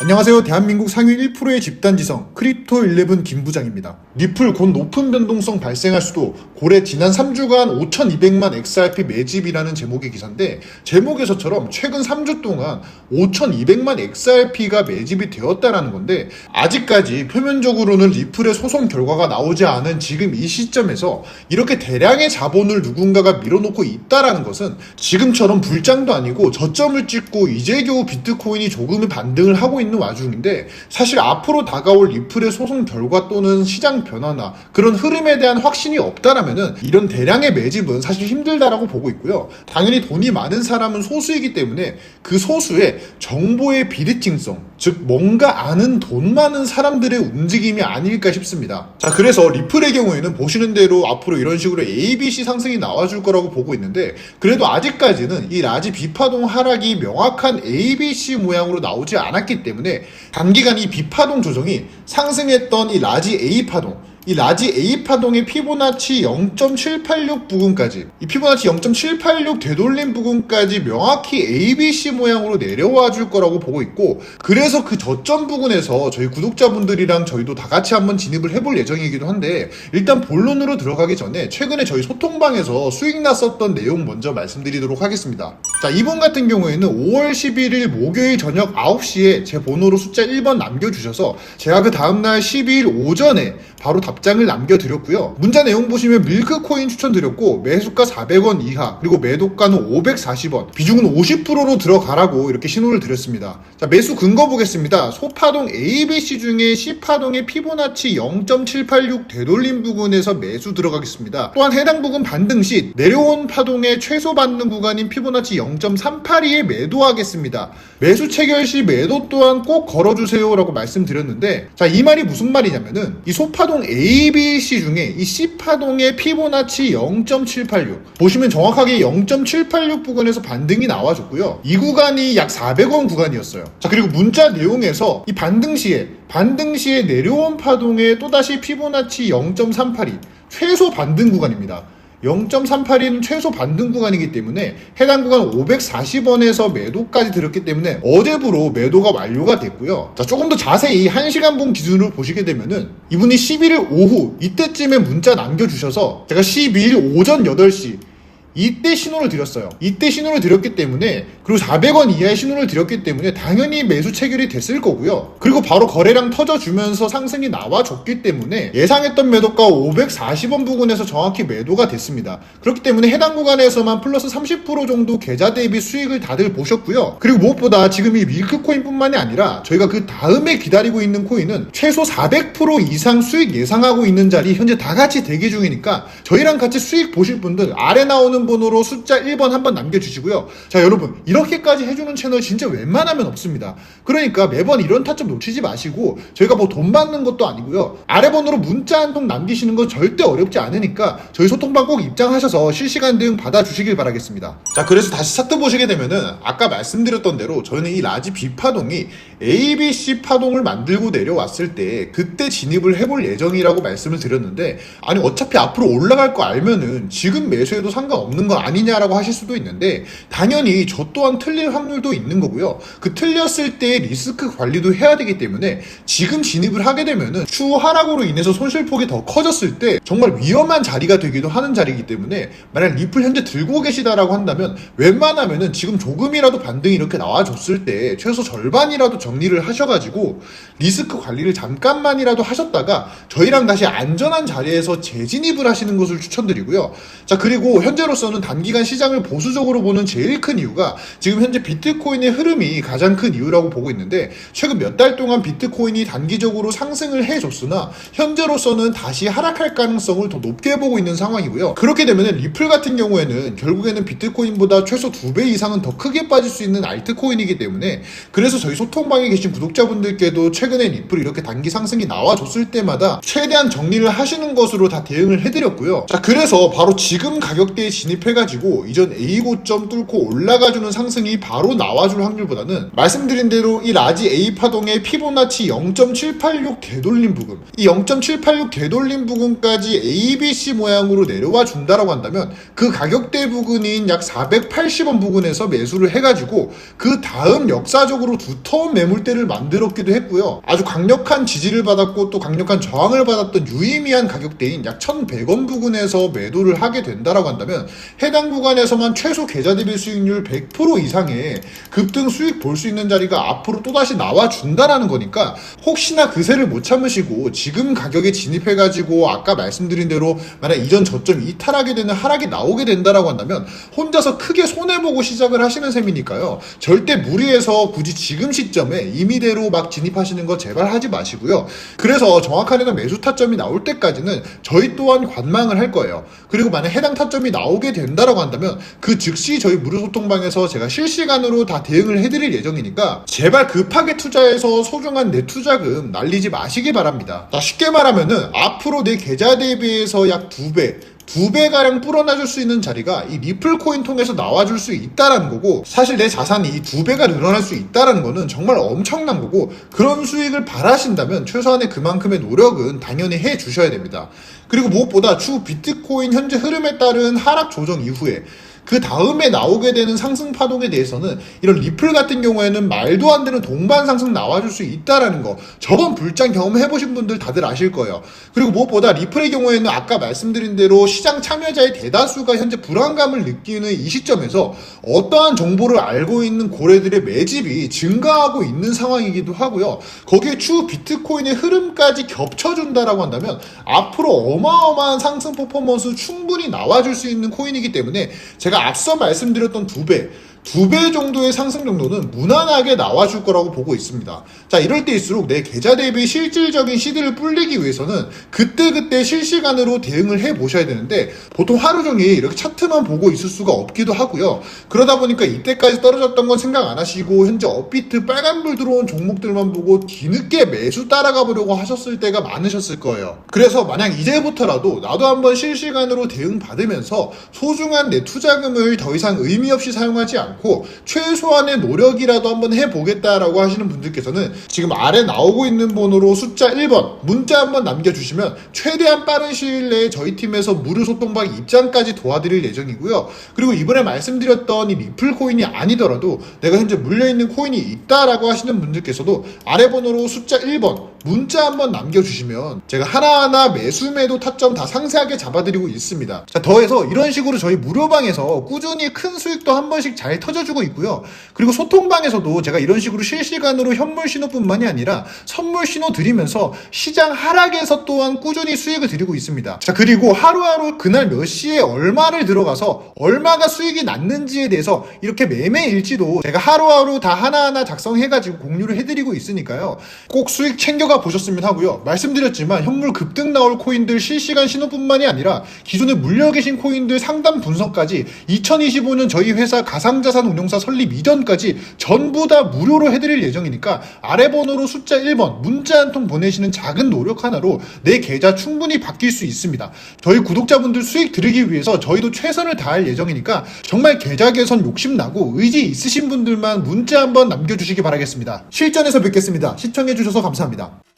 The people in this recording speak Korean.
안녕하세요. 대한민국 상위 1%의 집단지성 크립토 11 김부장입니다. 리플 곧 높은 변동성 발생할 수도 고래 지난 3주간 5,200만 XRP 매집이라는 제목의 기사인데 제목에서처럼 최근 3주 동안 5,200만 XRP가 매집이 되었다라는 건데 아직까지 표면적으로는 리플의 소송 결과가 나오지 않은 지금 이 시점에서 이렇게 대량의 자본을 누군가가 밀어놓고 있다라는 것은 지금처럼 불장도 아니고 저점을 찍고 이제 겨우 비트코인이 조금의 반등을 하고 있는 와중인데 사실 앞으로 다가올 리플의 소송 결과 또는 시장 변화나 그런 흐름에 대한 확신이 없다라면은 이런 대량의 매집은 사실 힘들다라고 보고 있고요. 당연히 돈이 많은 사람은 소수이기 때문에 그 소수의 정보의 비리팅성, 즉 뭔가 아는 돈 많은 사람들의 움직임이 아닐까 싶습니다. 자, 그래서 리플의 경우에는 보시는 대로 앞으로 이런 식으로 ABC 상승이 나와줄 거라고 보고 있는데 그래도 아직까지는 이 라지 비파동 하락이 명확한 ABC 모양으로 나오지 않았기 때문에 단기간 이 비파동 조정이 상승했던 이 라지 A 파동 이 라지 A 파동의 피보나치 0.786 부근까지 이 피보나치 0.786 되돌림 부근까지 명확히 ABC 모양으로 내려와 줄 거라고 보고 있고 그래서 그 저점 부근에서 저희 구독자분들이랑 저희도 다 같이 한번 진입을 해볼 예정이기도 한데 일단 본론으로 들어가기 전에 최근에 저희 소통방에서 수익 났었던 내용 먼저 말씀드리도록 하겠습니다. 자 이번 같은 경우에는 5월 11일 목요일 저녁 9시에 제 번호로 숫자 1번 남겨주셔서 제가 그 다음날 12일 오전에 바로 답 장을 남겨드렸고요. 문자 내용 보시면 밀크코인 추천드렸고 매수가 400원 이하 그리고 매도가는 540원 비중은 50%로 들어가라고 이렇게 신호를 드렸습니다. 자 매수 근거 보겠습니다. 소파동 ABC 중에 C파동의 피보나치 0.786 되돌림 부근에서 매수 들어가겠습니다. 또한 해당 부근 반등 시 내려온 파동의 최소 받는 구간인 피보나치 0.382에 매도하겠습니다. 매수 체결 시 매도 또한 꼭 걸어주세요라고 말씀드렸는데 자 이 말이 무슨 말이냐면은 이 소파동 ABC 중에 이 C파동의 피보나치 0.786 보시면 정확하게 0.786 부근에서 반등이 나와줬고요. 이 구간이 약 400원 구간이었어요. 자 그리고 문자 내용에서 이 반등 시에 반등 시에 내려온 파동의 또다시 피보나치 0.382 최소 반등 구간입니다. 0.382는 최소 반등 구간이기 때문에 해당 구간 540원에서 매도까지 들었기 때문에 어제부로 매도가 완료가 됐고요. 자, 조금 더 자세히 1시간 분 기준으로 보시게 되면은 이분이 11일 오후 이때쯤에 문자 남겨주셔서 제가 12일 오전 8시 이때 신호를 드렸어요. 이때 신호를 드렸기 때문에 그리고 400원 이하의 신호를 드렸기 때문에 당연히 매수 체결이 됐을 거고요. 그리고 바로 거래량 터져주면서 상승이 나와줬기 때문에 예상했던 매도가 540원 부근에서 정확히 매도가 됐습니다. 그렇기 때문에 해당 구간에서만 플러스 30% 정도 계좌 대비 수익을 다들 보셨고요. 그리고 무엇보다 지금 이 밀크코인뿐만이 아니라 저희가 그 다음에 기다리고 있는 코인은 최소 400% 이상 수익 예상하고 있는 자리 현재 다 같이 대기 중이니까 저희랑 같이 수익 보실 분들 아래 나오는 번호로 숫자 1번 한번 남겨주시고요. 자, 여러분, 이렇게까지 해주는 채널 진짜 웬만하면 없습니다. 그러니까 매번 이런 타점 놓치지 마시고, 저희가 뭐 돈 받는 것도 아니고요. 아래 번호로 문자 한 통 남기시는 건 절대 어렵지 않으니까, 저희 소통방 꼭 입장하셔서 실시간 대응 받아주시길 바라겠습니다. 자, 그래서 다시 차트 보시게 되면은, 아까 말씀드렸던 대로 저희는 이 라지 B파동이 ABC 파동을 만들고 내려왔을 때, 그때 진입을 해볼 예정이라고 말씀을 드렸는데, 아니, 어차피 앞으로 올라갈 거 알면은, 지금 매수해도 상관없는 없는 거 아니냐라고 하실 수도 있는데 당연히 저 또한 틀릴 확률도 있는 거고요. 그 틀렸을 때 리스크 관리도 해야 되기 때문에 지금 진입을 하게 되면은 추후 하락으로 인해서 손실폭이 더 커졌을 때 정말 위험한 자리가 되기도 하는 자리이기 때문에 만약 리플 현재 들고 계시다라고 한다면 웬만하면은 지금 조금이라도 반등이 이렇게 나와줬을 때 최소 절반이라도 정리를 하셔가지고 리스크 관리를 잠깐만이라도 하셨다가 저희랑 다시 안전한 자리에서 재진입을 하시는 것을 추천드리고요. 자 그리고 현재로서 저는 단기간 시장을 보수적으로 보는 제일 큰 이유가 지금 현재 비트코인의 흐름이 가장 큰 이유라고 보고 있는데 최근 몇 달 동안 비트코인이 단기적으로 상승을 해줬으나 현재로서는 다시 하락할 가능성을 더 높게 보고 있는 상황이고요. 그렇게 되면 리플 같은 경우에는 결국에는 비트코인보다 최소 두배 이상은 더 크게 빠질 수 있는 알트코인이기 때문에 그래서 저희 소통방에 계신 구독자분들께도 최근에 리플 이렇게 단기 상승이 나와줬을 때마다 최대한 정리를 하시는 것으로 다 대응을 해드렸고요. 자 그래서 바로 지금 가격대에 진입 진입해가지고 이전 A 고점 뚫고 올라가주는 상승이 바로 나와줄 확률보다는 말씀드린 대로 이 라지 A 파동의 피보나치 0.786 되돌림 부근 이0.786 되돌림 부근까지 ABC 모양으로 내려와 준다라고 한다면 그 가격대 부근인 약 480원 부근에서 매수를 해가지고 그 다음 역사적으로 두터운 매물대를 만들었기도 했고요. 아주 강력한 지지를 받았고 또 강력한 저항을 받았던 유의미한 가격대인 약 1,100원 부근에서 매도를 하게 된다라고 한다면 해당 구간에서만 최소 계좌 대비 수익률 100% 이상의 급등 수익 볼 수 있는 자리가 앞으로 또다시 나와 준다라는 거니까 혹시나 그새를 못 참으시고 지금 가격에 진입해가지고 아까 말씀드린 대로 만약 이전 저점 이탈하게 되는 하락이 나오게 된다라고 한다면 혼자서 크게 손해보고 시작을 하시는 셈이니까요. 절대 무리해서 굳이 지금 시점에 임의대로 막 진입하시는 거 제발 하지 마시고요. 그래서 해당 매수 타점이 나올 때까지는 저희 또한 관망을 할 거예요. 그리고 만약 해당 타점이 나오게 된다라고 한다면 그 즉시 저희 무료 소통방에서 제가 실시간으로 다 대응을 해드릴 예정이니까 제발 급하게 투자해서 소중한 내 투자금 날리지 마시기 바랍니다. 자, 쉽게 말하면은 앞으로 내 계좌 대비해서 약두 배, 두 배가량 불어나줄 수 있는 자리가 이 리플 코인 통해서 나와줄 수 있다라는 거고 사실 내 자산이 두 배가 늘어날 수 있다라는 거는 정말 엄청난 거고 그런 수익을 바라신다면 최소한의 그만큼의 노력은 당연히 해 주셔야 됩니다. 그리고 무엇보다 추 비트코인 현재 흐름에 따른 하락 조정 이후에 그 다음에 나오게 되는 상승 파동에 대해서는 이런 리플 같은 경우에는 말도 안 되는 동반 상승 나와줄 수 있다라는 거 저번 불장 경험 해보신 분들 다들 아실 거예요. 그리고 무엇보다 리플의 경우에는 아까 말씀드린 대로 시장 참여자의 대다수가 현재 불안감을 느끼는 이 시점에서 어떠한 정보를 알고 있는 고래들의 매집이 증가하고 있는 상황이기도 하고요. 거기에 추후 비트코인의 흐름까지 겹쳐준다라고 한다면 앞으로 어마어마한 상승 퍼포먼스 충분히 나와줄 수 있는 코인이기 때문에 제가 앞서 말씀드렸던 두 배, 두 배 정도의 상승 정도는 무난하게 나와줄 거라고 보고 있습니다. 자, 이럴 때일수록 내 계좌 대비 실질적인 시드를 불리기 위해서는 그때그때 실시간으로 대응을 해 보셔야 되는데 보통 하루 종일 이렇게 차트만 보고 있을 수가 없기도 하고요. 그러다 보니까 이때까지 떨어졌던 건 생각 안 하시고 현재 업비트 빨간불 들어온 종목들만 보고 뒤늦게 매수 따라가 보려고 하셨을 때가 많으셨을 거예요. 그래서 만약 이제부터라도 나도 한번 실시간으로 대응 받으면서 소중한 내 투자금을 더 이상 의미 없이 사용하지 않고 최소한의 노력이라도 한번 해보겠다라고 하시는 분들께서는 지금 아래 나오고 있는 번호로 숫자 1번 문자 한번 남겨주시면 최대한 빠른 시일 내에 저희 팀에서 무료 소통방 입장까지 도와드릴 예정이고요. 그리고 이번에 말씀드렸던 이 리플 코인이 아니더라도 내가 현재 물려있는 코인이 있다라고 하시는 분들께서도 아래 번호로 숫자 1번 문자 한번 남겨주시면 제가 하나하나 매수 매도 타점 다 상세하게 잡아드리고 있습니다. 자, 더해서 이런 식으로 저희 무료방에서 꾸준히 큰 수익도 한 번씩 잘 터져주고 있고요. 그리고 소통방에서도 제가 이런 식으로 실시간으로 현물 신호뿐만이 아니라 선물 신호 드리면서 시장 하락에서 또한 꾸준히 수익을 드리고 있습니다. 자, 그리고 하루하루 그날 몇 시에 얼마를 들어가서 얼마가 수익이 났는지에 대해서 이렇게 매매 일지도 제가 하루하루 다 하나하나 작성해가지고 공유를 해드리고 있으니까요. 꼭 수익 챙겨가 보셨으면 하고요. 말씀드렸지만 현물 급등 나올 코인들 실시간 신호뿐만이 아니라 기존에 물려 계신 코인들 상담 분석까지 2025년 저희 회사 가상자 산 운용사 설립 이전까지 전부 다 무료로 해드릴 예정이니까 아래 번호로 숫자 1번 문자 한 통 보내시는 작은 노력 하나로 내 계좌 충분히 바뀔 수 있습니다. 저희 구독자분들 수익 들으기 위해서 저희도 최선을 다할 예정이니까 정말 계좌 개선 욕심나고 의지 있으신 분들만 문자 한번 남겨주시기 바라겠습니다. 실전에서 뵙겠습니다. 시청해주셔서 감사합니다.